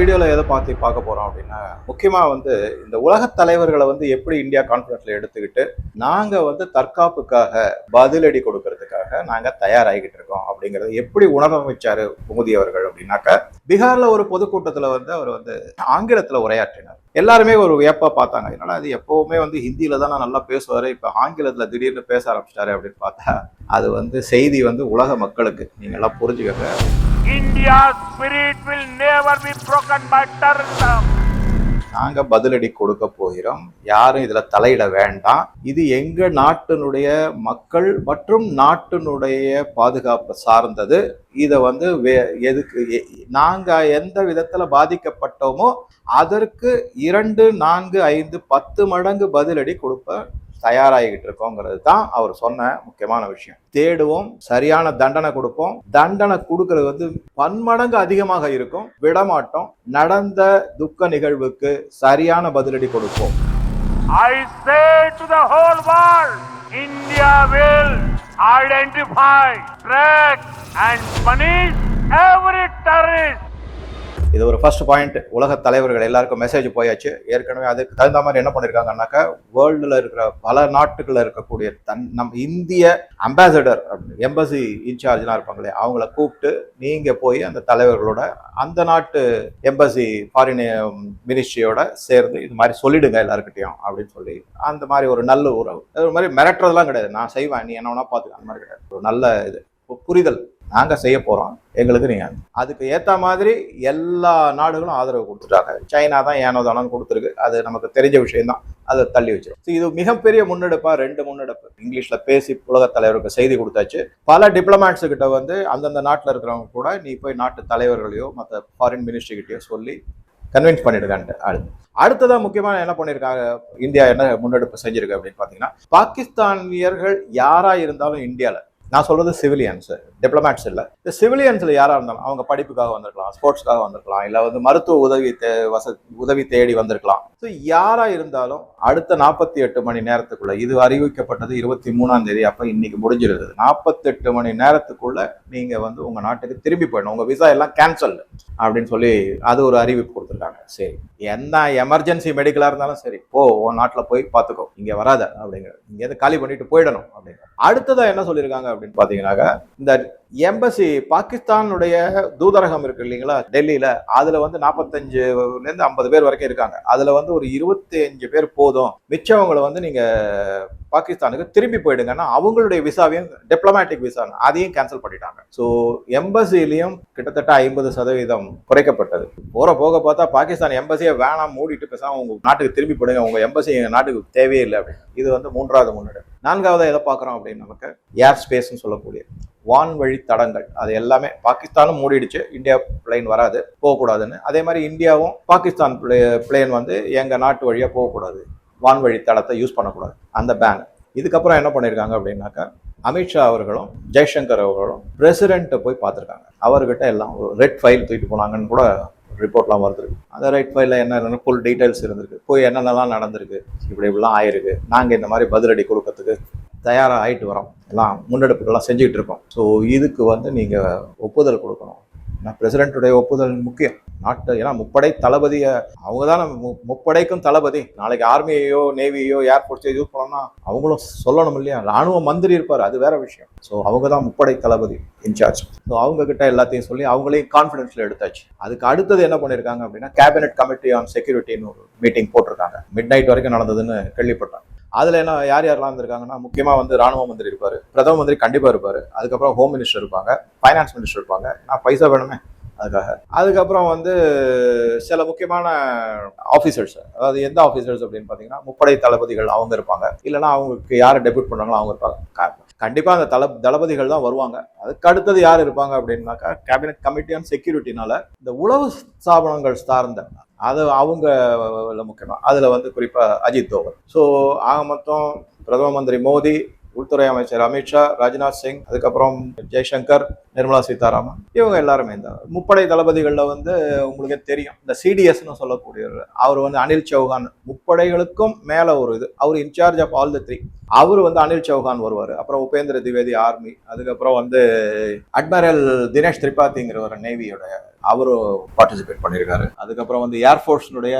வீடியோவில் எதை பார்த்து பார்க்க போகிறோம் அப்படின்னா முக்கியமாக வந்து இந்த உலகத் தலைவர்களை வந்து எப்படி இந்தியா கான்ஃபிடன்ஸில் எடுத்துக்கிட்டு நாங்கள் வந்து தற்காப்புக்காக பதிலடி கொடுக்கறதுக்காக நாங்கள் தயாராகிக்கிட்டு இருக்கோம் அப்படிங்கிறத எப்படி உணரமைச்சார் வச்சாரு அவர்கள் அப்படின்னாக்கா பீகாரில் ஒரு பொதுக்கூட்டத்தில் வந்து அவர் வந்து ஆங்கிலத்தில் உரையாற்றினார். எல்லாருமே ஒரு வியப்பா பார்த்தாங்க. என்னடா அது எப்பவுமே வந்து ஹிந்தியில தான் நான் நல்லா பேசுவாரு இப்போ ஆங்கிலத்துல திடீர்னு பேச ஆரம்பிச்சிட்டாரு அப்படின்னு பார்த்தா அது வந்து செய்தி வந்து உலக மக்களுக்கு நீங்க எல்லாம் புரிஞ்சுக்கங்க. India spirit will never be broken by terrorism நாங்க பதிலடி கொடுக்க போகிறோம். யாரும் இதுல தலையிட வேண்டாம். இது எங்க நாட்டினுடைய மக்கள் மற்றும் நாட்டினுடைய பாதுகாப்பு சார்ந்தது. இதை வந்து வே- எதுக்கு எ- நாங்க எந்த விதத்துல பாதிக்கப்பட்டோமோ அதற்கு இரண்டு நான்கு ஐந்து பத்து மடங்கு பதிலடி கொடுப்ப தயாராகிட்டு இருக்கோங்கிறது தான் அவர் சொன்ன முக்கியமான விஷயம். தேடுவோம் சரியான தண்டனை கொடுப்போம். தண்டனை கொடுக்கறது வந்து பன்மடங்கு அதிகமாக இருக்கும். விடமாட்டோம். நடந்த துக்க நிகழ்வுக்கு சரியான பதிலடி கொடுப்போம். I say to the whole world, India will identify, track and punish every terrorist. இது ஒரு ஃபர்ஸ்ட் பாயிண்ட் உலக தலைவர்கள் எல்லாருக்கும் மெசேஜ் போயாச்சு. ஏற்கனவே அதுக்கு தகுந்த மாதிரி என்ன பண்ணியிருக்காங்கன்னாக்கா வேர்ல்டில் இருக்கிற பல நாட்டுகளில் இருக்கக்கூடிய தன் நம் இந்திய அம்பாசடர் எம்பசி இன்சார்ஜ்லாம் இருப்பாங்களே அவங்கள கூப்பிட்டு நீங்கள் போய் அந்த தலைவர்களோட அந்த நாட்டு எம்பசி ஃபாரின் மினிஸ்ட்ரியோட சேர்ந்து இது மாதிரி சொல்லிடுங்க எல்லாருக்கிட்டையும் அப்படின்னு சொல்லி அந்த மாதிரி ஒரு நல்ல உறவு. ஒரு மாதிரி மிரட்டுறதுலாம் கிடையாது. நான் செய்வேன் நீ என்ன வேணா பார்த்துக்க அந்த மாதிரி கிடையாது. ஒரு நல்ல இது. புரிதல். நாங்கள் செய்ய போகிறோம் எங்களுக்கு நீங்கள் அதுக்கு ஏற்ற மாதிரி எல்லா நாடுகளும் ஆதரவு கொடுத்துட்டாங்க. சைனா தான் ஏனோ தானோன்னு கொடுத்துருக்கு. அது நமக்கு தெரிஞ்ச விஷயம்தான். அதை தள்ளி வச்சிடும் ஸோ இது மிகப்பெரிய முன்னெடுப்பாக ரெண்டு முன்னெடுப்பு. இங்கிலீஷில் பேசி உலக தலைவருக்கு செய்தி கொடுத்தாச்சு. பல டிப்ளமேட்ஸுக்கிட்ட வந்து அந்தந்த நாட்டில் இருக்கிறவங்க கூட நீ போய் நாட்டு தலைவர்களையோ மற்ற ஃபாரின் மினிஸ்ட்ரி கிட்டயோ சொல்லி கன்வின்ஸ் பண்ணிடுக்கான்ட்டு அடுத்து அடுத்ததாக முக்கியமான என்ன பண்ணியிருக்காங்க இந்தியா என்ன முன்னெடுப்பு செஞ்சிருக்கு அப்படின்னு பார்த்தீங்கன்னா பாகிஸ்தானியர்கள் யாராக இருந்தாலும் இந்தியாவில் நான் சொல்றது சிவிலியன்ஸ் டிப்ளமேட்ஸ் இல்லை. இந்த சிவிலியன்ஸ்ல யாரா இருந்தாலும் அவங்க படிப்புக்காக வந்திருக்கலாம் ஸ்போர்ட்ஸ்க்காக வந்திருக்கலாம் இல்லை வந்து மருத்துவ உதவி தே வச உதவி தேடி வந்திருக்கலாம். ஸோ யாரா இருந்தாலும் அடுத்த நாற்பத்தி எட்டு மணி நேரத்துக்குள்ள இது அறிவிக்கப்பட்டது இருபத்தி மூணாம் தேதி அப்ப இன்னைக்கு முடிஞ்சிருது. நாற்பத்தெட்டு மணி நேரத்துக்குள்ள நீங்க வந்து உங்க நாட்டுக்கு திரும்பி போயிடணும். உங்க விசா எல்லாம் கேன்சல் அப்படின்னு சொல்லி அது ஒரு அறிவிப்பு கொடுத்துருக்காங்க. சரி. என்ன எமர்ஜென்சி மெடிக்கலா இருந்தாலும் சரி போ உன் நாட்டுல போய் பார்த்துக்கோ. இங்க வராத அப்படிங்கிற இங்க இருந்து காலி பண்ணிட்டு போயிடணும் அப்படிங்கிற. அடுத்ததா என்ன சொல்லியிருக்காங்க அப்படின்னு பாத்தீங்கன்னாக்கா இந்த எம்பசி பாகிஸ்தானுடைய தூதரகம் இருக்கு இல்லைங்களா டெல்லியில அதுல வந்து நாற்பத்தஞ்சுல இருந்து ஐம்பது பேர் வரைக்கும் இருக்காங்க. அதுல வந்து ஒரு இருபத்தி அஞ்சு பேர் போதும். மிச்சவங்களை வந்து நீங்க பாகிஸ்தானுக்கு திரும்பி போயிடுங்கன்னா அவங்களுடைய விசாவையும் டிப்ளமேட்டிக் விசா அதையும் கேன்சல் பண்ணிட்டாங்க. ஸோ எம்பசிலையும் கிட்டத்தட்ட ஐம்பது சதவீதம் குறைக்கப்பட்டது. போற போக பார்த்தா பாகிஸ்தான் எம்பசியை வேணாம் மூடிட்டு பேசாம உங்க நாட்டுக்கு திரும்பி போடுங்க. உங்க எம்பசி எங்க நாட்டுக்கு தேவையே இல்லை அப்படின்னு. இது வந்து மூன்றாவது முன்னெடுப்பு. நான்காவதாக எதை பார்க்குறோம் அப்படின்னு நமக்கு ஏர் ஸ்பேஸ்னு சொல்லக்கூடிய வான்வழி தடங்கள். அது எல்லாமே பாகிஸ்தானும் மூடிடுச்சு. இந்தியா பிளேன் வராது போகக்கூடாதுன்னு. அதே மாதிரி இந்தியாவும் பாகிஸ்தான் பிளேன் வந்து எங்கள் நாட்டு வழியாக போகக்கூடாது. வான்வழி தடத்தை யூஸ் பண்ணக்கூடாது. அந்த பேன் இதுக்கப்புறம் என்ன பண்ணியிருக்காங்க அப்படின்னாக்கா அமித்ஷா அவர்களும் ஜெய்சங்கர் அவர்களும் பிரசிடென்ட்டை போய் பார்த்துருக்காங்க. அவர்கிட்ட எல்லாம் ஒரு ரெட் ஃபைல் தூக்கிட்டு போனாங்கன்னு கூட ரிப்போர்ட்லாம் வந்திருக்கு. அந்த ரைட் ஃபைலில் என்ன ஃபுல் டீட்டெயில்ஸ் இருந்திருக்கு. போய் என்னென்னலாம் நடந்திருக்கு. இப்படி இப்படிலாம் ஆயிருக்கு. நாங்கள் இந்த மாதிரி பதிலடி கொடுக்கறதுக்கு தயாராக ஆகிட்டு வரோம். எல்லாம் முன்னெடுப்புகள்லாம் செஞ்சுக்கிட்டு இருக்கோம். ஸோ இதுக்கு வந்து நீங்கள் ஒப்புதல் கொடுக்கணும். ஏன்னா பிரசிடென்ட்டுடைய ஒப்புதல் முக்கியம் நாட்டு ஏன்னா முப்படை தளபதியை அவங்க தான் முப்படைக்கும் தளபதி. நாளைக்கு ஆர்மியையோ நேவியோ ஏர்ஃபோர்ஸையோ யூஸ் பண்ணோம்னா அவங்களும் சொல்லணும் இல்லையா? ராணுவ மந்திரி இருப்பார் அது வேற விஷயம். ஸோ அவங்க தான் முப்படை தளபதி இன்சார்ஜ் ஸோ அவங்க கிட்ட எல்லாத்தையும் சொல்லி அவங்களையும் கான்ஃபிடென்ஸில் எடுத்தாச்சு. அதுக்கு அடுத்தது என்ன பண்ணியிருக்காங்க அப்படின்னா கேபினெட் கமிட்டி ஆன் செக்யூரிட்டின்னு ஒரு மீட்டிங் போட்டிருக்காங்க. மிட் நைட் வரைக்கும் நடந்ததுன்னு கேள்விப்பட்டேன். அதில் என்ன யார் யாரெல்லாம் இருந்திருக்காங்கன்னா முக்கியமாக வந்து ராணுவ மந்திரி இருப்பார். பிரதம மந்திரி கண்டிப்பாக இருப்பார். அதுக்கப்புறம் ஹோம் மினிஸ்டர் இருப்பாங்க. ஃபைனான்ஸ் மினிஸ்டர் இருப்பாங்க. நான் பைசா வேணுமே அதுக்காக. அதுக்கப்புறம் வந்து சில முக்கியமான ஆஃபீஸர்ஸ் அதாவது எந்த ஆஃபீஸர்ஸ் அப்படின்னு பார்த்தீங்கன்னா முப்படை தளபதிகள் அவங்க இருப்பாங்க. இல்லைனா அவங்களுக்கு யாரை டெபியூட் பண்ணாங்களோ அவங்க இருப்பாங்க. கண்டிப்பாக அந்த தள தளபதிகள் தான் வருவாங்க. அதுக்கு அடுத்தது யார் இருப்பாங்க அப்படின்னாக்கா கேபினெட் கமிட்டி ஆன் செக்யூரிட்டினால இந்த உளவு ஸ்தாபனங்கள் சார்ந்த அது அவங்க முக்கியமாக அதில் வந்து குறிப்பாக அஜித் தோவல். ஸோ ஆக மொத்தம் பிரதம மந்திரி மோடி உள்துறை அமைச்சர் அமித்ஷா ராஜ்நாத் சிங் அதுக்கப்புறம் ஜெய்சங்கர் நிர்மலா சீதாராமன் இவங்க எல்லாருமே இந்த முப்படை தளபதிகளில் வந்து உங்களுக்கே தெரியும். இந்த சிடிஎஸ்னு சொல்லக்கூடிய அவர் வந்து அனில் சௌஹான். முப்படைகளுக்கும் மேலே ஒரு இது. அவர் incharge of all the three அவர் வந்து அனில் சௌஹான் வருவார். அப்புறம் உபேந்திர திவேதி ஆர்மி. அதுக்கப்புறம் வந்து அட்மிரல் தினேஷ் திரிபாதிங்கிற ஒரு நேவியோட அவரும் பார்ட்டிசிபேட் பண்ணியிருக்காரு அதுக்கப்புறம் வந்து ஏர்ஃபோர்ஸினுடைய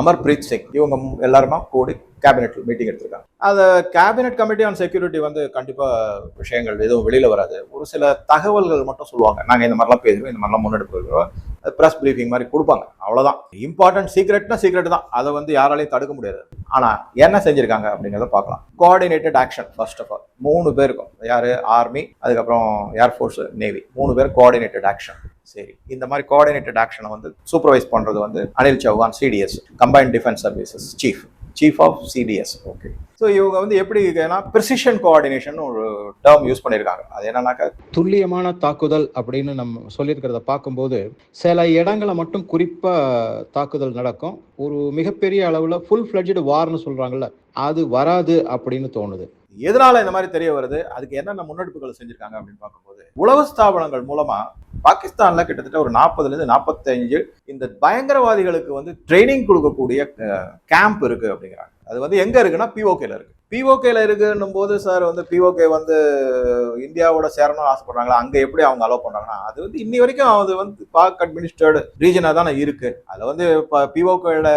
அமர்பிரீத் சிங். இவங்க எல்லாருமா கூடி கேபினெட் மீட்டிங் எடுத்திருக்காங்க. அந்த கேபினெட் கமிட்டி ஆன் செக்யூரிட்டி வந்து கண்டிப்பாக விஷயங்கள் எதுவும் வெளியில் வராது. ஒரு சில தகவல்கள் மட்டும் சொல்லுவாங்க. நாங்கள் இந்த மாதிரிலாம் பேசுவோம் இந்த மாதிரிலாம் முன்னெடுப்பு ப்ரெஸ் ப்ரீஃபிங் மாதிரி கொடுப்பாங்க. அவ்வளோதான் இம்பார்ட்டன்ட் சீக்ரெட்னா சீக்ரெட் தான். அதை வந்து யாராலையும் தடுக்க முடியாது. ஆனால் என்ன செஞ்சுருக்காங்க அப்படிங்கிறத பார்க்கலாம். Coordinated action first of all மூணு பேருக்கும் யார்? ஆர்மி அதுக்கப்புறம் ஏர்ஃபோர்ஸ் நேவி மூணு பேர் கோஆர்டினேட்டட் ஆக்ஷன் சரி. இந்த மாதிரி கோஆர்டினேட்டட் ஆக்ஷனை வந்து சூப்பர்வைஸ் பண்ணுறது வந்து Anil Chauhan CDS combined defence services chief chief of CDS okay so இவங்க வந்து எப்படி ஏன்னா ப்ரிசிஷன் கோஆர்டினேஷன் ஒரு டேர்ம் யூஸ் பண்ணியிருக்காங்க அது என்னன்னாக்கா துல்லியமான தாக்குதல் அப்படின்னு நம்ம சொல்லியிருக்கிறத பார்க்கும்போது சில இடங்களை மட்டும் குறிப்பா தாக்குதல் நடக்கும். ஒரு மிகப்பெரிய அளவுல ஃபுல் ஃபிளட்ஜடு வார்னு சொல்றாங்கல்ல அது வராது அப்படின்னு தோணுது. எதனால இந்த மாதிரி தெரிய வருது? அதுக்கு என்னென்ன முன்னெடுப்புகள் செஞ்சிருக்காங்க அப்படின்னு பார்க்கும்போது உளவு ஸ்தாபனங்கள் மூலமா பாகிஸ்தான்ல கிட்டத்தட்ட ஒரு நாற்பதுல இருந்து நாற்பத்தஞ்சு இந்த பயங்கரவாதிகளுக்கு வந்து ட்ரைனிங் கொடுக்கக்கூடிய கேம்ப் இருக்கு அப்படிங்கிறாங்க. அது வந்து எங்க இருக்குன்னா பிஓகேல இருக்கு. பிஓகேல இருக்குன்னும் போது சார் வந்து பிஓகே வந்து இந்தியாவோட சேரணும்னு ஆசைப்படுறாங்களா? அங்க எப்படி அவங்க அலோவ் பண்றாங்கன்னா அது வந்து இன்னி வரைக்கும் அது வந்து பாக் அட்மினிஸ்ட்ரேர்டு ரீஜனா தானே இருக்கு. அதை வந்து பிஓகேல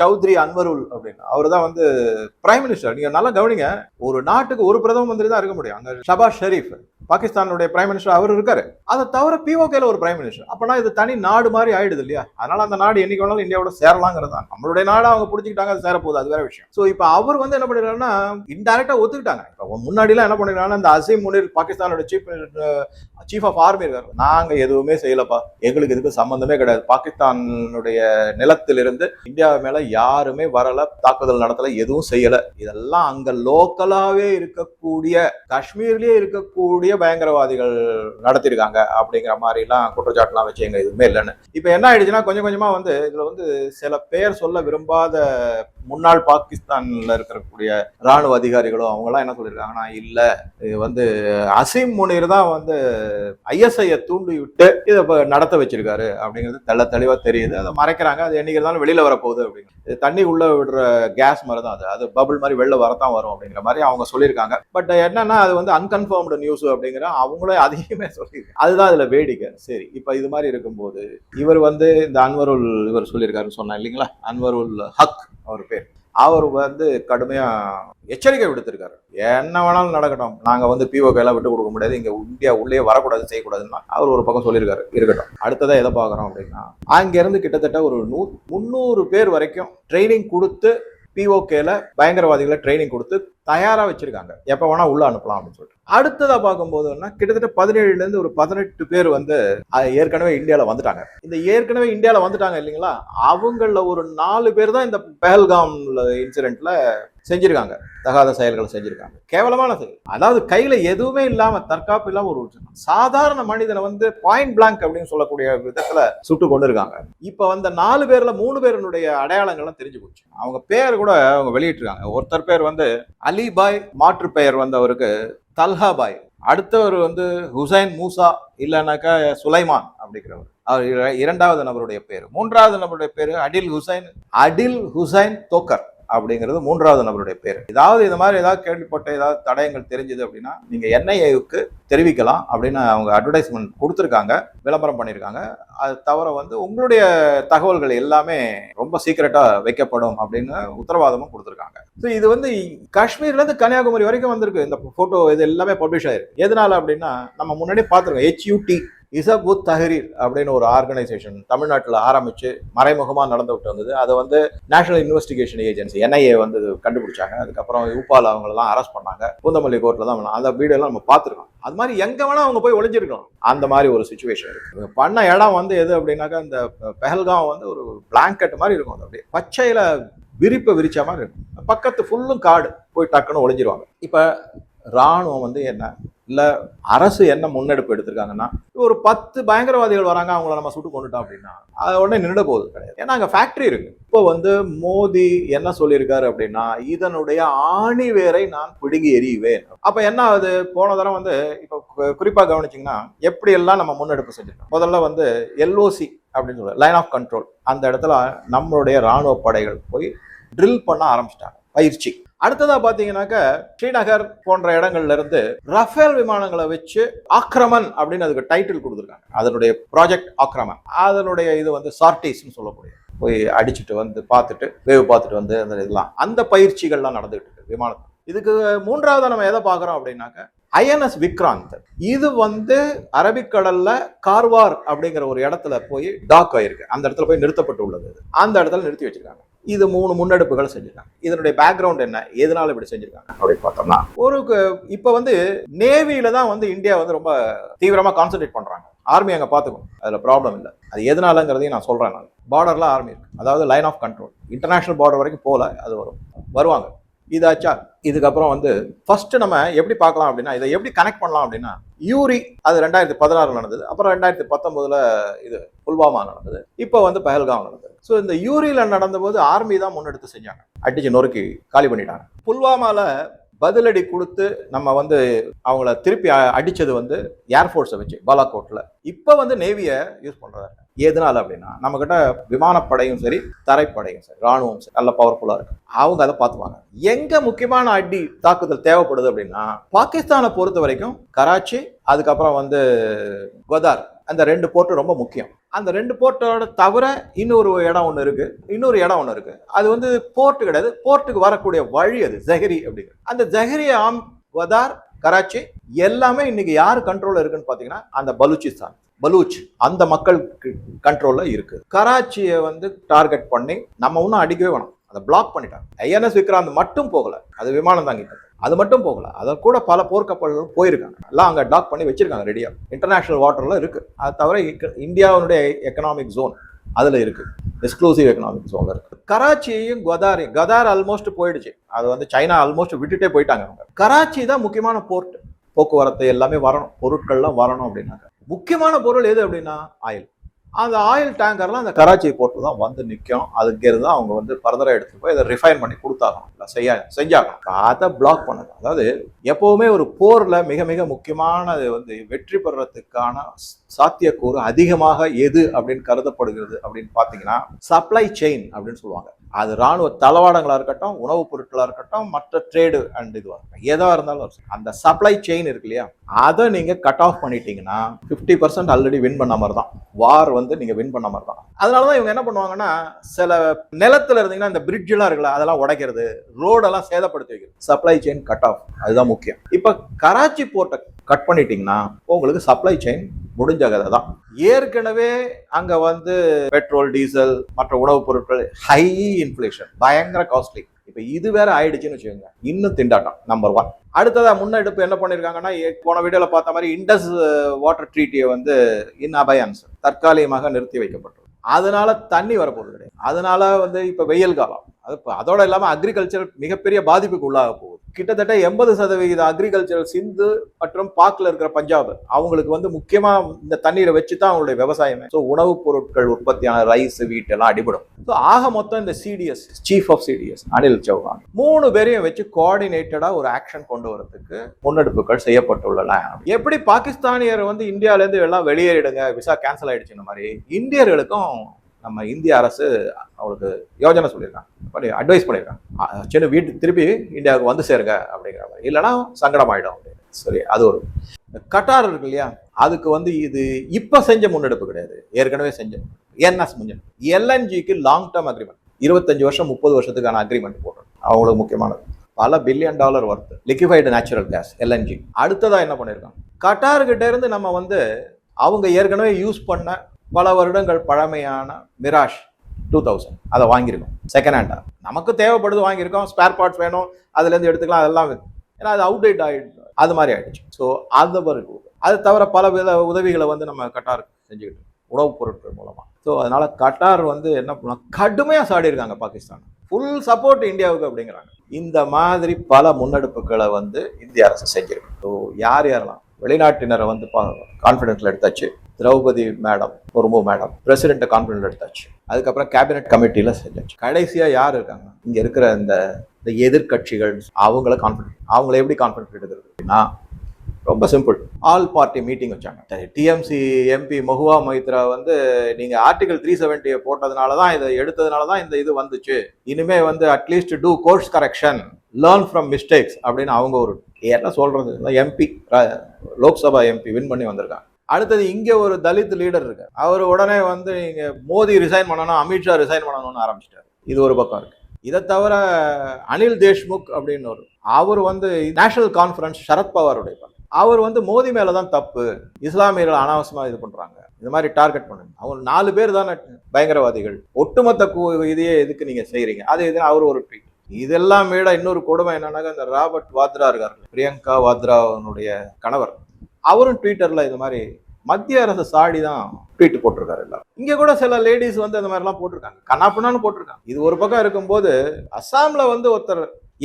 சௌத்ரி அன்வருல் அப்படின்னு அவர் தான் வந்து பிரைம் மினிஸ்டர் நீங்க நல்லா கவனிங்க ஒரு நாட்டுக்கு ஒரு பிரதம மந்திரி தான் இருக்க முடியும். அங்க ஷபாஸ் ஷெரீஃப் பாகிஸ்தானுடைய பிரைம் மினிஸ்டர் அவர் இருக்காரு. அதை தவிர பிஓகேல ஒரு பிரைம் மினிஸ்டர் அப்பனா இது தனி நாடு மாதிரி ஆயிடுது இல்லையா? அதனால அந்த நாடு என்னைக்கு வேணாலும் இந்தியாவோட சேரலாங்கிறது தான். நம்மளுடைய நாடு அவங்க பிடிச்சிக்கிட்டாங்க அது சேர போகுது அது வேற விஷயம். ஸோ இப்போ அவர் வந்து என்ன பண்ணிருக்காருன்னா இன்டெரக்டா ஒத்துக்கிட்டாங்க. இப்போ முன்னாடிலாம் என்ன பண்ணிருக்காங்கன்னா இந்த அசீம் முனிர் பாகிஸ்தானோட சீஃப் சீஃப் ஆஃப் ஆர்மி இருக்காரு. நாங்க எதுவுமே செய்யலப்பா. எங்களுக்கு இதுக்கு சம்பந்தமே கிடையாது. பாகிஸ்தானுடைய நிலத்திலிருந்து இந்தியா மேல யாருமே வரல தாக்குதல் நடத்தல எதுவும் செய்யல. இதெல்லாம் அங்க லோக்கலாவே இருக்கக்கூடிய காஷ்மீர்லயே இருக்கக்கூடிய பயங்கரவாதிகள் நடத்திருக்காங்க அப்படிங்கிற மாதிரி எல்லாம் குற்றச்சாட்டுலாம் வச்சு எங்க எதுவுமே இல்லைன்னு. இப்போ என்ன ஆயிடுச்சுன்னா கொஞ்சம் கொஞ்சமா வந்து இதுல வந்து சில பேர் சொல்ல விரும்பாத முன்னாள் பாகிஸ்தான்ல இருக்கக்கூடிய ராணுவ அதிகாரிகளும் அவங்க எல்லாம் என்ன சொல்லியிருக்காங்கன்னா இல்ல இது வந்து அசீம் முனீர் தான் வந்து ஐஎஸ்ஐயை தூண்டி விட்டு இதை இப்போ நடத்த வச்சிருக்காரு. அப்படிங்கிறது தெள்ள தெளிவா தெரியுது. அதை மறைக்கிறாங்க. அது என்னைக்கு இருந்தாலும் வெளியில வரப்போகுது அப்படிங்கிறது இது தண்ணி உள்ள விடுற கேஸ் மாதிரி தான் அது. அது பபுள் மாதிரி வெளில வரத்தான் வரும் அப்படிங்கிற மாதிரி அவங்க சொல்லியிருக்காங்க. பட் என்னன்னா அது வந்து அன்கன்ஃபர்ம்டு நியூஸ் அப்படிங்கிற அவங்களே அதிகமே சொல்லியிருக்காங்க. அதுதான் அதுல வேடிக்கை. சரி இப்போ இது மாதிரி இருக்கும்போது இவர் வந்து இந்த அன்வருல் இவர் சொல்லியிருக்காருன்னு சொன்னா இல்லைங்களா? அன்வருல் ஹக் அவர் பேர். அவர் வந்து கடுமையா எச்சரிக்கை விடுத்திருக்காரு. என்ன வேணாலும் நடக்கட்டும். நாங்க வந்து பிஓகே எல்லாம் விட்டு கொடுக்க முடியாது. இங்க இந்தியா உள்ளே வரக்கூடாது செய்யக்கூடாதுன்னா அவர் ஒரு பக்கம் சொல்லியிருக்காரு. இருக்கட்டும். அடுத்ததா எதை பார்க்குறோம் அப்படின்னா அங்கேருந்து கிட்டத்தட்ட ஒரு நூ முந்நூறு பேர் வரைக்கும் ட்ரைனிங் கொடுத்து பிஓகேல பயங்கரவாதிகளை ட்ரைனிங் கொடுத்து தயாராக வச்சிருக்காங்க. எப்போ வேணா உள்ள அனுப்பலாம் அப்படின்னு சொல்லிட்டு. அடுத்ததாக பார்க்கும்போதுன்னா கிட்டத்தட்ட பதினேழுலேருந்து ஒரு பதினெட்டு பேர் வந்து ஏற்கனவே இந்தியாவில் வந்துட்டாங்க. இந்த ஏற்கனவே இந்தியாவில் வந்துட்டாங்க இல்லைங்களா? அவங்கள ஒரு நாலு பேர் தான் இந்த பெஹல்காம்ல இன்சிடென்ட்ல செஞ்சிருக்காங்க. தகாத செயல்களை செஞ்சிருக்காங்க. கேவலமான செயல். அதாவது கையில எதுவுமே இல்லாம தற்காப்பு இல்லாம ஒரு சாதாரண மனிதனை வந்து பாயிண்ட் பிளாங்க் அப்படின்னு சொல்லக்கூடிய விதத்துல சுட்டு கொண்டு இருக்காங்க இப்ப வந்த நாலு பேர்ல மூணு பேருடைய அடையாளங்கள்லாம் தெரிஞ்சு போச்சு. அவங்க பேர் கூட அவங்க வெளியிட்டிருக்காங்க. ஒருத்தர் பேர் வந்து அலிபாய் மாற்று பெயர் வந்தவருக்கு தல்ஹா தல்ஹாபாய். அடுத்தவர் வந்து ஹுசைன் மூசா இல்லைனாக்கா சுலைமான் அப்படிங்கிறவர். அவர் இர- இரண்டாவது நபருடைய பேர். மூன்றாவது நபருடைய பேர் அடில் ஹுசைன் அடில் ஹுசைன் தோக்கர். அப்படிங்கிறது மூன்றாவது நபருடைய பேர். ஏதாவது இந்த மாதிரி ஏதாவது கேள்விப்பட்ட ஏதாவது தடயங்கள் தெரிஞ்சது அப்படின்னா நீங்க என்ஐஏவுக்கு தெரிவிக்கலாம் அப்படின்னு அவங்க அட்வர்டைஸ்மெண்ட் கொடுத்துருக்காங்க விளம்பரம் பண்ணியிருக்காங்க அது தவிர வந்து உங்களுடைய தகவல்கள் எல்லாமே ரொம்ப சீக்கிரட்டா வைக்கப்படும் அப்படின்னு உத்தரவாதமும் கொடுத்துருக்காங்க. ஸோ இது வந்து காஷ்மீர்ல இருந்து கன்னியாகுமரி வரைக்கும் வந்திருக்கு இந்த போட்டோ இது எல்லாமே பப்ளிஷ் ஆயிருக்கு. எதனால அப்படின்னா நம்ம முன்னாடி பார்த்துருக்கோம் ஹெச்யூடி இசபுத் தஹரீர் அப்படின்னு ஒரு ஆர்கனைசேஷன் தமிழ்நாட்டில் ஆரம்பித்து மறைமுகமாக நடந்துகிட்டு வந்தது. அதை வந்து நேஷனல் இன்வெஸ்டிகேஷன் ஏஜென்சி என்ஐஏ வந்து கண்டுபிடிச்சாங்க. அதுக்கப்புறம் யூபால் அவங்களெல்லாம் அரெஸ்ட் பண்ணாங்க. பூந்தமல்லி கோர்ட்டில் தான் அந்த வீடியோலாம் நம்ம பார்த்துருக்கோம். அது மாதிரி எங்கே வேணால் அவங்க போய் ஒளிஞ்சிருக்கலாம். அந்த மாதிரி ஒரு சுச்சுவேஷன் இருக்குது பண்ண இடம் வந்து எது அப்படின்னாக்கா இந்த பெஹல்காம் வந்து ஒரு பிளாங்கெட் மாதிரி இருக்கும். அது அப்படியே பச்சையில் விரிப்பை விரிச்ச மாதிரி இருக்கும். பக்கத்து ஃபுல்லும் காடு. போய் டக்குன்னு ஒளிஞ்சிருவாங்க. இப்போ ராணுவம் வந்து என்ன இல்லை அரசு என்ன முன்னெடுப்பு எடுத்திருக்காங்கன்னா ஒரு பத்து பயங்கரவாதிகள் வராங்க அவங்கள நம்ம சுட்டு கொண்டுட்டோம் அப்படின்னா அது உடனே நின்றுட போகுது கிடையாது. ஏன்னா அங்கே ஃபேக்ட்ரி இருக்கு. இப்போ வந்து மோடி என்ன சொல்லியிருக்காரு அப்படின்னா இதனுடைய ஆணி வேரை நான் பிடுங்கி எறியுவேன் அப்போ என்ன ஆகுது? போன தடவை வந்து இப்போ குறிப்பாக கவனிச்சிங்கன்னா எப்படியெல்லாம் நம்ம முன்னெடுப்பு செஞ்சிருக்கோம்? முதல்ல வந்து எல்ஓசி அப்படின்னு சொல்லுவாங்க லைன் ஆஃப் கண்ட்ரோல் அந்த இடத்துல நம்மளுடைய ராணுவ படைகள் போய் ட்ரில் பண்ண ஆரம்பிச்சிட்டாங்க. பயிற்சி. அடுத்ததா பாத்தீங்கன்னாக்க ஸ்ரீநகர் போன்ற இடங்கள்ல இருந்து ரஃபேல் விமானங்களை வச்சு ஆக்ரமன் அப்படின்னு அதுக்கு டைட்டில் கொடுத்துருக்காங்க. அதனுடைய ப்ராஜெக்ட் ஆக்ரமன் அதனுடைய இது வந்து சார்டிஸ்ன்னு சொல்லக்கூடிய. போய் அடிச்சுட்டு வந்து பார்த்துட்டு வேவு பார்த்துட்டு வந்து அந்த இதெல்லாம். அந்த பயிற்சிகள்லாம் நடந்துகிட்டு இருக்கு விமானத்தில். இதுக்கு மூன்றாவது நம்ம எதை பார்க்குறோம் அப்படின்னாக்க ஐஎன்எஸ் விக்ராந்த். இது வந்து அரபிக்கடல்ல கார்வார் அப்படிங்கிற ஒரு இடத்துல போய் டாக் ஆயிருக்கு. அந்த இடத்துல போய் நிறுத்தப்பட்டு உள்ளது. அந்த இடத்துல நிறுத்தி வச்சிருக்காங்க. இது மூணு முன்னெடுப்புகள் செஞ்சிருக்காங்க. இதனுடைய பேக்ரவுண்ட் என்ன? எதனால இப்படி செஞ்சிருக்காங்க? அப்படின்னு பார்த்தோம்னா ஒரு இப்ப வந்து நேவியில தான் வந்து இந்தியா வந்து ரொம்ப தீவிரமா கான்சென்ட்ரேட் பண்றாங்க. ஆர்மி அங்க பாத்துக்கும் அதுல ப்ராப்ளம் இல்லை. அது எதனாலங்கிறதையும் நான் சொல்றேன் நான். பார்டர்ல ஆர்மி இருக்கு. அதாவது line of control international border வரைக்கும் போல அது வரும். வருவாங்க. இதாச்சா? இதுக்கப்புறம் வந்து ஃபர்ஸ்ட் நம்ம எப்படி பார்க்கலாம் அப்படின்னா இதை எப்படி கனெக்ட் பண்ணலாம் அப்படின்னா யூரி அது ரெண்டாயிரத்தி பதினாறுல நடந்தது. அப்புறம் ரெண்டாயிரத்தி பத்தொன்பதுல இது புல்வாமா நடந்தது. இப்போ வந்து பஹல்காம் நடந்தது. ஸோ இந்த யூரியில் நடந்தபோது ஆர்மி தான் முன்னெடுத்து செஞ்சாங்க. அடிச்சு நொறுக்கி காலி பண்ணிட்டாங்க. புல்வாமாவில் பதிலடி கொடுத்து நம்ம வந்து அவங்கள திருப்பி அடித்தது வந்து ஏர்ஃபோர்ஸை வச்சு பாலாகோட்டில் இப்போ வந்து நேவியை யூஸ் பண்ணுறாங்க எதனால அப்படின்னா நம்ம கிட்ட விமானப்படையும் சரி தரைப்படையும் சரி ராணுவம் சரி நல்ல பவர்ஃபுல்லாக இருக்கு. அவங்க அதை பார்த்துவாங்க எங்க முக்கியமான அடி தாக்குதல் தேவைப்படுது அப்படின்னா பாகிஸ்தானை பொறுத்த வரைக்கும் கராச்சி அதுக்கப்புறம் வந்து குவதார் அந்த ரெண்டு போர்ட்டு ரொம்ப முக்கியம். அந்த ரெண்டு போர்ட்டோட தவிர இன்னொரு இடம் ஒன்று இருக்குது இன்னொரு இடம் ஒன்று இருக்குது அது வந்து போர்ட் கிடையாது. போர்ட்டுக்கு வரக்கூடிய வழி அது ஜஹரி அப்படிங்கிறது அந்த ஜஹரி ஆம் வதார் கராச்சி எல்லாமே இன்னைக்கு யார் கண்ட்ரோலில் இருக்குன்னு பார்த்தீங்கன்னா அந்த பலூச்சிஸ்தான். பலூச் அந்த மக்கள் கண்ட்ரோலில் இருக்குது கராச்சியை வந்து டார்கெட் பண்ணி நம்ம ஒன்றும் அடிக்கவே வேணும். அதை பிளாக் பண்ணிட்டாங்க. ஐஎன்எஸ் விக்ராந்த் மட்டும் போகலை. அது விமானம் தாங்கிட்டு அது மட்டும் போகல. அதை கூட பல போர்க்கப்பல்கள் போயிருக்காங்க. எல்லாம் அங்கே டாக் பண்ணி வச்சிருக்காங்க ரெடியாக இன்டர்நேஷனல் வாட்டரில் இருக்குது அது தவிர இந்தியாவினுடைய இந்தியாவுடைய எக்கனாமிக் ஜோன் அதில் இருக்குது எக்ஸ்க்ளூசிவ் எக்கனாமிக் ஜோன்ல இருக்குது கராச்சியையும் கதாரி கதார் ஆல்மோஸ்ட் போயிடுச்சு. அது வந்து சைனா ஆல்மோஸ்ட் விட்டுட்டே போயிட்டாங்க அவங்க. கராச்சி தான் முக்கியமான போர்ட் போக்குவரத்து எல்லாமே வரணும். பொருட்கள்லாம் வரணும் அப்படின்னாங்க. முக்கியமான பொருள் எது அப்படின்னா ஆயில் அந்த ஆயில் டேங்கர்லாம் அந்த கராச்சி போர்ட்டு தான் வந்து நிற்கும் அதுக்கேருந்து தான் அவங்க வந்து ஃபர்தராக எடுத்துகிட்டு போய் அதை ரிஃபைன் பண்ணி கொடுத்தாகணும். இல்லை செய்ய செஞ்சாகணும். அதை பிளாக் பண்ணுது அதாவது எப்போவுமே ஒரு போரில் மிக மிக முக்கியமானது வந்து வெற்றி பெறத்துக்கான சாத்தியக்கூறு அதிகமாக எது அப்படின்னு கருதப்படுகிறது அப்படின்னு பார்த்தீங்கன்னா சப்ளை செயின் அப்படின்னு சொல்லுவாங்க. அது ராணுவ தளவாடங்களாக இருக்கட்டும் உணவுப் பொருட்களாக இருக்கட்டும் மற்ற ட்ரேடு அண்ட் இதுவாக இருக்கட்டும் எதாக இருந்தாலும் அந்த சப்ளை செயின் இருக்கு இல்லையா? அதை நீங்கள் கட் ஆஃப் பண்ணிட்டீங்கன்னா ஃபிஃப்டி பர்சன்ட் ஆல்ரெடி வின் பண்ண மாதிரி தான். வார் வந்து நீங்கள் வின் பண்ண மாதிரி தான். அதனாலதான் இவங்க என்ன பண்ணுவாங்கன்னா சில நிலத்தில் இருந்தீங்கன்னா இந்த பிரிட்ஜெலாம் இருக்குல்ல அதெல்லாம் உடைக்கிறது ரோடெல்லாம் சேதப்படுத்தி வைக்கிறது. சப்ளை செயின் கட் ஆஃப் அதுதான் முக்கியம். இப்போ கராச்சி போர்ட்டை கட் பண்ணிட்டீங்கன்னா உங்களுக்கு சப்ளை செயின் முடிஞ்ச கதை தான் ஏற்கனவே அங்க வந்து பெட்ரோல் டீசல் மற்ற உணவுப் பொருட்கள் ஹை இன்ஃப்ளேஷன் பயங்கர காஸ்ட்லி இப்போ இது வேற ஆயிடுச்சுன்னு வச்சுக்கோங்க. இன்னும் திண்டாட்டம் நம்பர் ஒன் அடுத்ததா முன்னெடுப்பு என்ன பண்ணியிருக்காங்கன்னா போன வீடியோவில் பார்த்த மாதிரி இண்டஸ் வாட்டர் ட்ரீட்டியை வந்து இன் அபயான்ஸ் தற்காலிகமாக நிறுத்தி வைக்கப்பட்டது. அதனால தண்ணி வரப்போகுது. கிடையாது அதனால வந்து இப்போ வெயில் காலம். அது அதோட இல்லாமல் அக்ரிகல்ச்சர் மிகப்பெரிய பாதிப்புக்கு உள்ளாக போகுது. கிட்டத்தட்ட எண்பது சதவிகித அக்ரிகல்ச்சர் சிந்து மற்றும் பாக்கில் இருக்கிற பஞ்சாப் அவங்களுக்கு வந்து முக்கியமா இந்த தண்ணீரை வச்சு தான் அவங்களுடைய விவசாயமே. ஸோ உணவுப் பொருட்கள் உற்பத்தியான ரைஸ் வீட் எல்லாம் அடிபடும். ஸோ ஆக மொத்தம் இந்த CDS chief of CDS Anil Chauhan மூணு பேரையும் வச்சு கோஆர்டினேட்டடா ஒரு ஆக்ஷன் கொண்டு வரதுக்கு முன்னெடுப்புகள் செய்யப்பட்டுள்ளன. எப்படி பாகிஸ்தானியர் வந்து இந்தியாவிலேருந்து எல்லாம் வெளியேறிடுங்க விசா கேன்சல் ஆயிடுச்சு இந்த மாதிரி இந்தியர்களுக்கும் நம்ம இந்திய அரசு அவங்களுக்கு யோஜனை சொல்லியிருக்காங்க. அட்வைஸ் பண்ணியிருக்காங்க. சின்ன வீட்டு திருப்பி இந்தியாவுக்கு வந்து சேருங்க அப்படிங்கிற மாதிரி. இல்லைன்னா சங்கடம் ஆகிடும் அப்படின்னு. சரி அது ஒரு. கட்டார் இருக்கு இல்லையா? அதுக்கு வந்து இது இப்போ செஞ்ச முன்னெடுப்பு கிடையாது. ஏற்கனவே செஞ்ச என்எஸ் முன்னெடுப்பு எல்என்ஜிக்கு லாங் டேர்ம் அக்ரிமெண்ட் இருபத்தஞ்சு வருஷம் முப்பது வருஷத்துக்கான அக்ரிமெண்ட் போடுறோம் அவங்களுக்கு முக்கியமானது. பல billion dollar worth liquefied natural gas LNG. அடுத்ததாக என்ன பண்ணியிருக்காங்க? கட்டார்கிட்ட இருந்து நம்ம வந்து அவங்க ஏற்கனவே யூஸ் பண்ண பல வருடங்கள் பழமையான மிராஷ் டூ தௌசண்ட் அதை வாங்கியிருக்கோம். செகண்ட் ஹேண்டாக நமக்கு தேவைப்படுது வாங்கியிருக்கோம். ஸ்பேர் பார்ட்ஸ் வேணும். அதுலேருந்து எடுத்துக்கலாம். அதெல்லாம் ஏன்னா அது அவுடேட் ஆயிடுச்சு. அது மாதிரி ஆகிடுச்சு ஸோ அந்த பிறகு அது தவிர பல வித உதவிகளை வந்து நம்ம கட்டார் செஞ்சுக்கிட்டு உணவுப் பொருட்கள் மூலமாக ஸோ அதனால் கட்டார் வந்து என்ன பண்ணால் கடுமையாக சாடி இருக்காங்க பாகிஸ்தான். ஃபுல் சப்போர்ட் இந்தியாவுக்கு அப்படிங்கிறாங்க. இந்த மாதிரி பல முன்னெடுப்புகளை வந்து இந்திய அரசு செஞ்சிருக்கு. ஸோ யார் யாரெல்லாம் வெளிநாட்டினரை வந்து கான்ஃபிடென்ஸில் எடுத்தாச்சு? திரௌபதி மேடம் முர்மு மேடம் பிரசிடென்ட்டை கான்ஃபிடென்ட் எடுத்தாச்சு. அதுக்கப்புறம் கேபினெட் கமிட்டியில் செஞ்சாச்சு கடைசியாக யார் இருக்காங்க? இங்கே இருக்கிற இந்த இந்த எதிர்க்கட்சிகள் அவங்கள கான்ஃபிடென்ட் அவங்கள எப்படி கான்ஃபிடன்ட் எடுக்கிறது அப்படின்னா ரொம்ப சிம்பிள் ஆல் பார்ட்டி மீட்டிங் வச்சாங்க. டிஎம்சி எம்பி மஹுவா மைத்ரா வந்து நீங்கள் ஆர்டிகல் த்ரீ செவன்ட்டியை போட்டதுனால தான் இதை எடுத்ததுனால தான் இந்த இது வந்துச்சு. இனிமே வந்து at least do course correction learn from mistakes அப்படின்னு அவங்க ஒரு என்ன சொல்கிறது எம்பி லோக்சபா எம்பி வின் பண்ணி வந்திருக்காங்க. அடுத்தது இங்க ஒரு தலித் லீடர் இருக்கு அவர் உடனே வந்து நீங்க மோடி ரிசைன் பண்ணணும் அமித்ஷா ரிசைன் பண்ணணும்னு ஆரம்பிச்சிட்டாரு. இது ஒரு பக்கம் இருக்கு. இதை தவிர அனில் தேஷ்முக் அப்படின்னு ஒரு அவர் வந்து நேஷனல் கான்ஃபரன்ஸ் சரத்பவாருடைய அவர் வந்து மோதி மேல தான் தப்பு. இஸ்லாமியர்கள் அனாவசியமா இது பண்றாங்க. இந்த மாதிரி டார்கெட் பண்ணுங்க. அவங்க நாலு பேர் தானே பயங்கரவாதிகள். ஒட்டுமொத்த இதையே எதுக்கு நீங்க செய்கிறீங்க அது இது அவர் ஒரு ட்வீட் இதெல்லாம் விட இன்னொரு கொடுமை என்னன்னாக்கா இந்த ராபர்ட் வாத்ரா இருக்காரு பிரியங்கா வாத்ராவுடைய கணவர். அவரும் ட்விட்டரில் இது மாதிரி மத்திய அரசு சாடி தான் ட்வீட் போட்டிருக்காரு எல்லாம் இங்க கூட சில லேடிஸ் வந்து இந்த மாதிரிலாம் போட்டிருக்காங்க. கண்ணாப்புனான்னு போட்டிருக்காங்க. இது ஒரு பக்கம் இருக்கும்போது அஸ்ஸாமில் வந்து ஒருத்தர்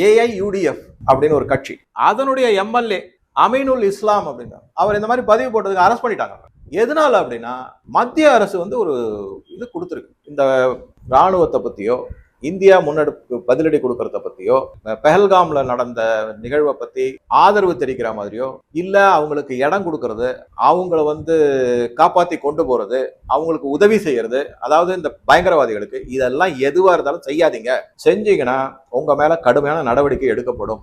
ஏஐ யூடிஎஃப் அப்படின்னு ஒரு கட்சி. அதனுடைய எம்எல்ஏ அமீனுல் இஸ்லாம் அப்படின்னாரு அவர் இந்த மாதிரி பதிவு போட்டதுக்கு அரெஸ்ட் பண்ணிட்டாங்க. எதனால அப்படின்னா மத்திய அரசு வந்து ஒரு இது கொடுத்துருக்கு. இந்த ராணுவத்தை பத்தியோ இந்தியா முன்னெடுப்பு பதிலடி கொடுக்கறத பத்தியோ பெஹல்காம்ல நடந்த நிகழ்வை பத்தி ஆதரவு தெரிவிக்கிற மாதிரியோ இல்ல அவங்களுக்கு இடம் கொடுக்கறது அவங்கள வந்து காப்பாத்தி கொண்டு போறது அவங்களுக்கு உதவி செய்யறது அதாவது இந்த பயங்கரவாதிகளுக்கு இதெல்லாம் எதுவா இருந்தாலும் செய்யாதீங்க. செஞ்சீங்கன்னா உங்க மேல கடுமையான நடவடிக்கை எடுக்கப்படும்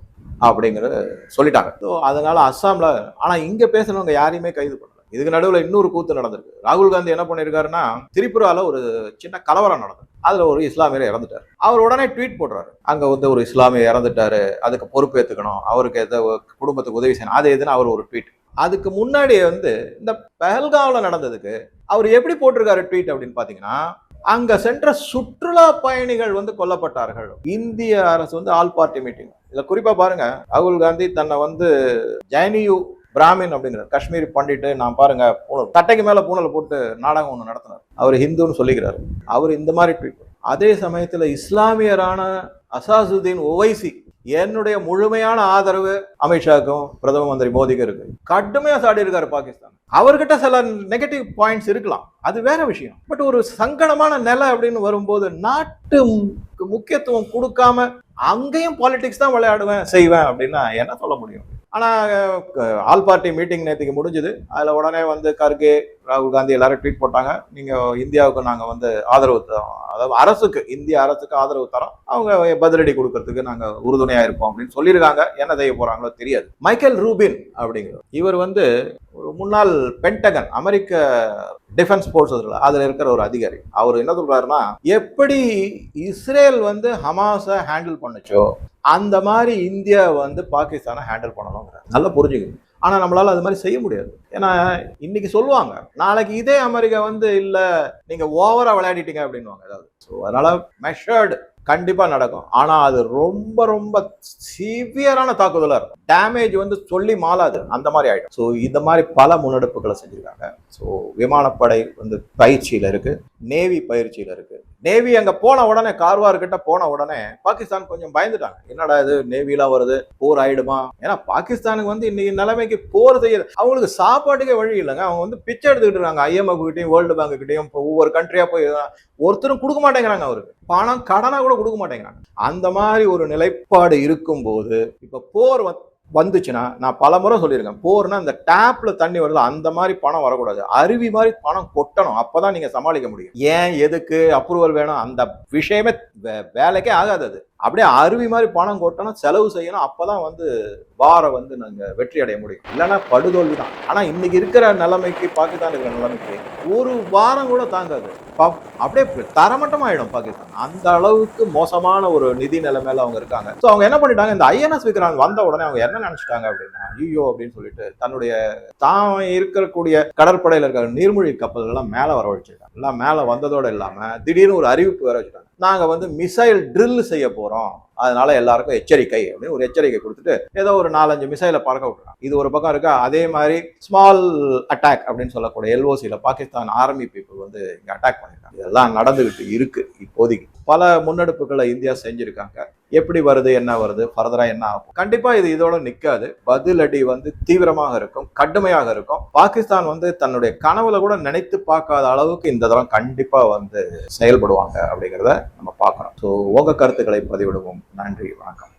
அப்படிங்கறத சொல்லிட்டாங்க. ஸோ அதனால அஸ்ஸாம்ல ஆனா இங்க பேசுனவங்க யாரையுமே கைது பண்ணல. இதுக்கு நடுவுல இன்னொரு கூத்து நடந்திருக்கு. ராகுல் காந்தி என்ன பண்ணிருக்காருன்னா திரிபுரால ஒரு சின்ன கலவரம் நடந்தது அதில் ஒரு இஸ்லாமியர் இறந்துட்டார். அவர் உடனே ட்வீட் போடுறாரு. அங்கே வந்து ஒரு இஸ்லாமியர் இறந்துட்டாரு. அதுக்கு பொறுப்பேற்றுக்கணும் அவருக்கு எதை குடும்பத்துக்கு உதவி செய்யணும். அது எதுன்னு அவர் ஒரு ட்வீட் அதுக்கு முன்னாடி வந்து இந்த பெஹல்காவில் நடந்ததுக்கு அவர் எப்படி போட்டிருக்காரு ட்வீட் அப்படின்னு பார்த்தீங்கன்னா அங்க சென்ற சுற்றுலா பயணிகள் வந்து கொல்லப்பட்டார்கள். இந்திய அரசு வந்து ஆல் பார்ட்டி மீட்டிங். இதுல குறிப்பா பாருங்க ராகுல் காந்தி தன்னை வந்து ஜெயனியூ பிராமின் அப்படிங்கிறார் காஷ்மீரி பண்டிட்டு நான் பாருங்க தட்டைக்கு மேல பூணல் போட்டு நாடகம் ஒன்று நடத்தினார். அவர் ஹிந்துன்னு சொல்லிக்கிறாரு. அவர் இந்த மாதிரி ட்வீட் அதே சமயத்தில் இஸ்லாமியரான அசாசுதீன் ஒவைசி என்னுடைய முழுமையான ஆதரவு அமித்ஷாக்கும் பிரதம மந்திரி மோடிக்கும் இருக்கு. கடுமையா சாடி இருக்காரு பாகிஸ்தான். அவர்கிட்ட சில நெகட்டிவ் பாயிண்ட்ஸ் இருக்கலாம். அது வேற விஷயம். பட் ஒரு சங்கடமான நிலை அப்படின்னு வரும்போது நாட்டு முக்கியத்துவம் கொடுக்காம அங்கேயும் பாலிடிக்ஸ் தான் விளையாடுவேன் செய்வேன் அப்படின்னா என்ன சொல்ல முடியும்? ஆனால் ஆல் பார்ட்டி மீட்டிங் நேற்றுக்கு முடிஞ்சுது. அதில் உடனே வந்து கர்கே ராகுல் காந்தி எல்லாரும் ட்வீட் போட்டாங்க. நீங்கள் இந்தியாவுக்கு நாங்கள் வந்து ஆதரவு தரோம். அதாவது அரசுக்கு இந்திய அரசுக்கு ஆதரவு தரோம். அவங்க பதிலடி கொடுக்கறதுக்கு நாங்கள் உறுதுணையாக இருப்போம் அப்படின்னு சொல்லியிருக்காங்க. என்ன செய்ய போறாங்களோ தெரியாது. மைக்கேல் ரூபின் அப்படிங்கிறவர். இவர் வந்து ஒரு முன்னாள் பென்டகன் அமெரிக்க டிஃபென்ஸ் போர்ஸஸ்ல அதில் இருக்கிற ஒரு அதிகாரி. அவர் என்ன சொல்கிறாருன்னா எப்படி இஸ்ரேல் வந்து ஹமாஸை ஹேண்டில் பண்ணுச்சோ அந்த மாதிரி இந்தியா வந்து பாகிஸ்தானை ஹேண்டில் பண்ணணுங்கிறார். நல்லா புரிஞ்சுக்கணும். ஆனால் நம்மளால் அது மாதிரி செய்ய முடியாது. ஏன்னா இன்னைக்கு சொல்லுவாங்க நாளைக்கு இதே அமெரிக்கா வந்து இல்லை நீங்கள் ஓவராக விளையாடிட்டீங்க அப்படின்வாங்க ஏதாவது. ஸோ அதனால் மெஷர்டு கண்டிப்பா நடக்கும். ஆனா அது ரொம்ப ரொம்ப சிவியரான தாக்குதலாக இருக்கும். டேமேஜ் வந்து சொல்லி மாறாது. அந்த மாதிரி ஆயிடும். ஸோ இந்த மாதிரி பல முன்னெடுப்புகளை செஞ்சிருக்காங்க. ஸோ விமானப்படை வந்து பயிற்சியில இருக்கு. நேவி பயிற்சியில இருக்கு. நேவி அங்க போன உடனே கார்வார் கிட்ட போன உடனே பாகிஸ்தான் கொஞ்சம் பயந்துட்டாங்க. என்னடா இது நேவிலாம் வருது போர் ஆயிடுமா? ஏன்னா பாகிஸ்தானுக்கு வந்து இன்னைக்கு நிலைமைக்கு போர் செய்ய அவங்களுக்கு சாப்பாட்டுக்கே வழி இல்லைங்க. அவங்க வந்து பிச்சை எடுத்துக்கிட்டு இருக்காங்க. ஐஎம்எஃப் கிட்டையும் வேர்ல்டு பேங்க் கிட்டையும் இப்போ ஒவ்வொரு கண்ட்ரியா போய் ஒருத்தரும் கொடுக்க மாட்டேங்கிறாங்க அவருக்கு. பணம் கடனா கூட கொடுக்க மாட்டேங்கிறாங்க அந்த மாதிரி ஒரு நிலைப்பாடு இருக்கும்போது இப்போ போர் வந்துச்சுன்னா நான் பல முறை சொல்லியிருக்கேன் போர்னா இந்த டேப்ல தண்ணி வருது அந்த மாதிரி பணம் வரக்கூடாது. அருவி மாதிரி பணம் கொட்டணும். அப்பதான் நீங்க சமாளிக்க முடியும். ஏன் எதுக்கு அப்ரூவல் வேணும்? அந்த விஷயமே வே- வேலைக்கே ஆகாது அது. அப்படியே அருவி மாதிரி பணம் கொட்டணும் செலவு செய்யணும் அப்பதான் வந்து வாரை வந்து நாங்க வெற்றி அடைய முடியும். இல்லைன்னா படுதோல்வி தான் ஆனா இன்னைக்கு இருக்கிற நிலைமைக்கு பாகிஸ்தான் இருக்கிற நிலைமைக்கு ஒரு வாரம் கூட தாங்காது. ப- அப்படியே தரமட்டமாயிடும் பாகிஸ்தான். அந்த அளவுக்கு மோசமான ஒரு நிதி நிலைமையில அவங்க இருக்காங்க. ஸோ அவங்க என்ன பண்ணிட்டாங்க? இந்த ஐஎன்எஸ் விக்ராந்த் வந்த உடனே அவங்க என்ன நினைச்சிட்டாங்க அப்படின்னா ஐயோ அப்படின்னு சொல்லிட்டு தன்னுடைய தான் இருக்கக்கூடிய கடற்படையில இருக்கிற நீர்மூழ்கி கப்பல்கள் எல்லாம் மேல வரவழைச்சிருக்காங்க எல்லாம் மேல வந்ததோட இல்லாம திடீர்னு ஒரு அறிவிப்பு வர வச்சுட்டாங்க. நாங்கள் வந்து மிசைல் ட்ரில் செய்ய போகிறோம் அதனால எல்லாருக்கும் எச்சரிக்கை அப்படின்னு ஒரு எச்சரிக்கை கொடுத்துட்டு ஏதோ ஒரு நாலஞ்சு மிசைலை பறக்க விட்டுறாங்க. இது ஒரு பக்கம் இருக்கா? அதே மாதிரி ஸ்மால் அட்டாக் அப்படின்னு சொல்லக்கூடிய எல்ஓசியில் பாகிஸ்தான் ஆர்மி பீப்புள் வந்து இங்கே அட்டாக் பண்ணியிருக்காங்க இதெல்லாம் நடந்துகிட்டு இருக்கு இப்போதைக்கு. பல முன்னெடுப்புகளை இந்தியா செஞ்சுருக்காங்க. எப்படி வருது என்ன வருது ஃபர்தராக என்ன ஆகும்? கண்டிப்பாக இது இதோட நிற்காது பதிலடி வந்து தீவிரமாக இருக்கும் கடுமையாக இருக்கும். பாகிஸ்தான் வந்து தன்னுடைய கனவுல கூட நினைத்து பார்க்காத அளவுக்கு இந்த தரம் கண்டிப்பாக வந்து செயல்படுவாங்க அப்படிங்கிறத நம்ம பார்க்கணும். ஸோ உங்கள் கருத்துக்களை பதிவிடுவோம். நன்றி வணக்கம்.